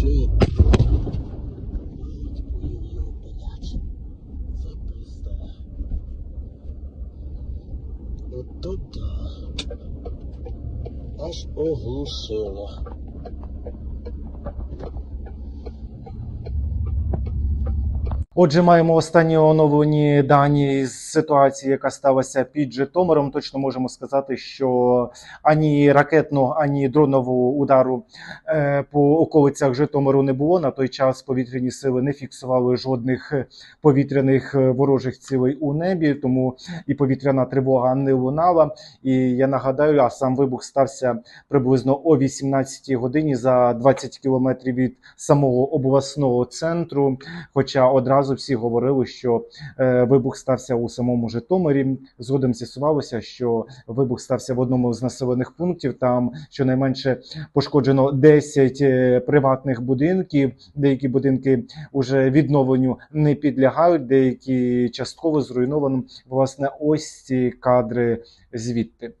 Ой-ой-ой, блядь. Це пизда. От тут да. Аж оглушило. Отже, маємо останні оновлені дані з ситуації, яка сталася під Житомиром. Точно можемо сказати, що ані ракетного, ані дронового удару е, по околицях Житомиру не було. На той час повітряні сили не фіксували жодних повітряних ворожих цілей у небі, тому і повітряна тривога не лунала. І я нагадаю, а сам вибух стався приблизно о 18 годині за 20 кілометрів від самого обласного центру. Хоча одразу всі говорили, що е, вибух стався у самому Житомирі. Згодом з'ясувалося, що вибух стався в одному з населених пунктів. Там щонайменше пошкоджено 10 е, приватних будинків. Деякі будинки уже відновленню не підлягають, деякі частково зруйновані. Власне, ось ці кадри звідти.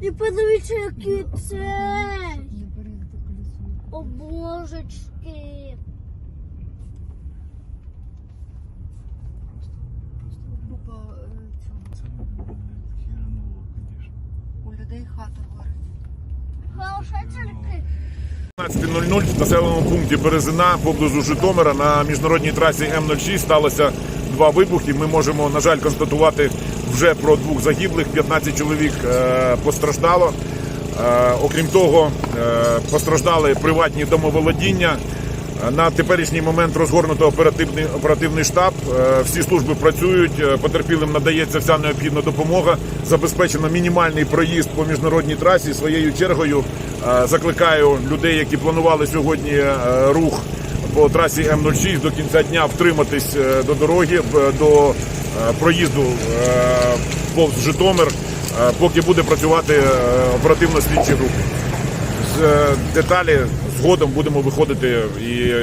І подивіться, який це. Не бери. О божечки. Купа е, цього. У людей хата горить. Тільки. 15.00 в населеному пункті Березина поблизу Житомира на міжнародній трасі М06 сталося два вибухи. Ми можемо, на жаль, констатувати вже про двох загиблих. 15 чоловік е, постраждало. Е, окрім того, е, постраждали приватні домоволодіння. На теперішній момент розгорнуто оперативний оперативний штаб. Всі служби працюють. Потерпілим надається вся необхідна допомога. Забезпечено мінімальний проїзд по міжнародній трасі. Своєю чергою закликаю людей, які планували сьогодні рух по трасі М06 до кінця дня втриматись е, до дороги до е, проїзду е, повз Житомир, поки буде працювати е, оперативно-слідчі групи. З деталі згодом будемо виходити і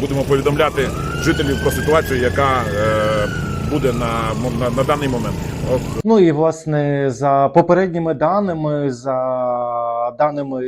будемо повідомляти жителів про ситуацію, яка буде на, на, на даний момент. Ну і власне за попередніми даними, за даними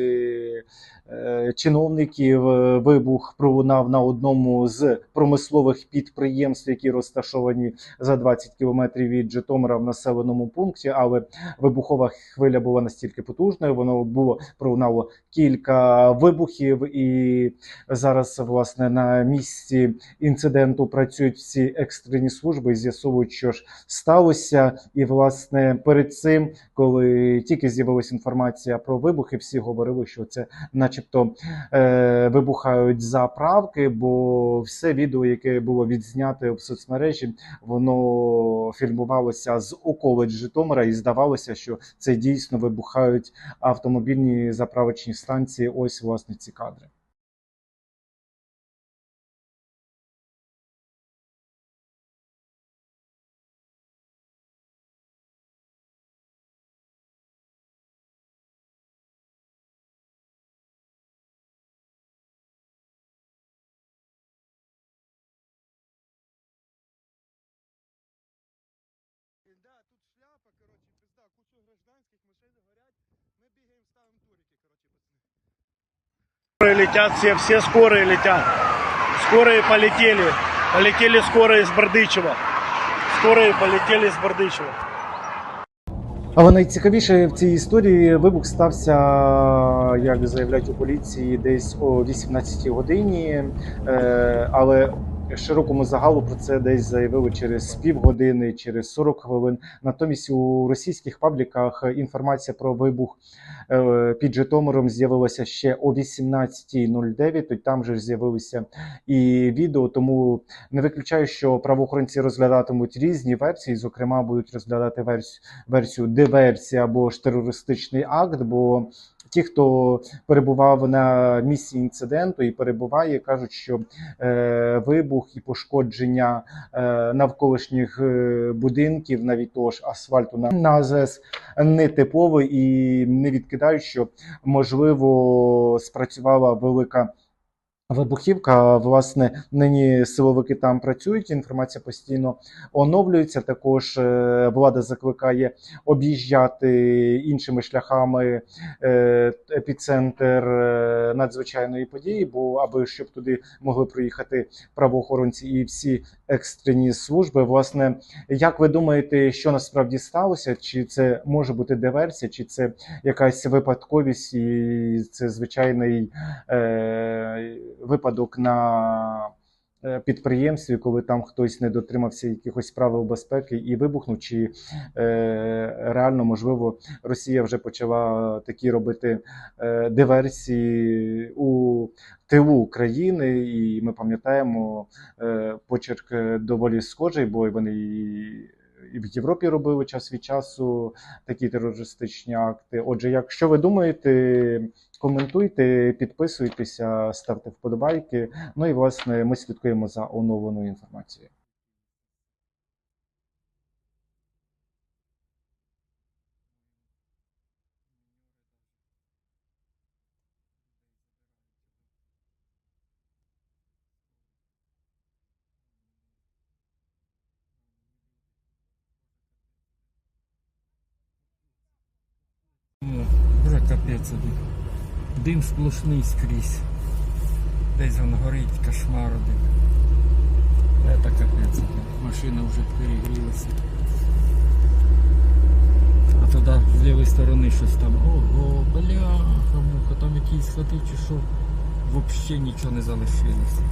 чиновників, е, вибух пролунав на одному з промислових підприємств, які розташовані за 20 кілометрів від Житомира в населеному пункті. Але вибухова хвиля була настільки потужною, воно було пролунало кілька вибухів, і зараз власне на місці інциденту працюють всі екстрені служби з'ясовують, що ж сталося. І власне перед цим, коли тільки з'явилася інформація про вибухи, всі говорили, що це, начебто, е, вибухають заправки, бо все відео, яке було відзняте в соцмережі, воно фільмувалося з околиць Житомира, і здавалося, що це дійсно вибухають автомобільні заправочні станції. Ось власне ці кадри. пизда, куча гражданских, машины горят. Мы бегаем, ставим турики, короче, пацаны. Скорые летят, все, все скорые летят. Скорые полетели. Полетели скорые из Бердичева. Скорые полетели из Бердичева. Але найцікавіше в цій історії вибух стався, як заявляють у поліції, десь о 18 годині. Е, але широкому загалу про це десь заявили через півгодини, через 40 хвилин. Натомість у російських пабліках інформація про вибух е, під Житомиром з'явилася ще о 18.09. То там же з'явилися і відео. Тому не виключаю, що правоохоронці розглядатимуть різні версії. Зокрема, будуть розглядати версію версію диверсія або ж терористичний акт. Бо ті, хто перебував на місці інциденту і перебуває, кажуть, що е, вибух і пошкодження е, навколишніх е, будинків, навіть того ж асфальту на, АЗС не типовий і не відкидають, що можливо спрацювала велика. Вибухівка, власне, нині силовики там працюють. Інформація постійно оновлюється. Також е, влада закликає об'їжджати іншими шляхами е, епіцентр е, надзвичайної події, бо аби щоб туди могли проїхати правоохоронці і всі екстрені служби. Власне, як ви думаєте, що насправді сталося? Чи це може бути диверсія, чи це якась випадковість, і це звичайний випадок на е, підприємстві, коли там хтось не дотримався якихось правил безпеки і вибухнув, чи е, реально можливо Росія вже почала такі робити е, диверсії у тилу України, і ми пам'ятаємо почерк доволі схожий, бо вони в Європі робили час від часу такі терористичні акти. Отже, якщо ви думаєте, коментуйте, підписуйтеся, ставте вподобайки. Ну і власне ми слідкуємо за оновленою інформацією. Вже капець один. Дим сплошний скрізь. Десь він горить, кошмар один. Це капець один. Машина вже перегрілася. А туди з лівої сторони щось там. Ого, бляха, муха, там якийсь хати чи що. Взагалі нічого не залишилося.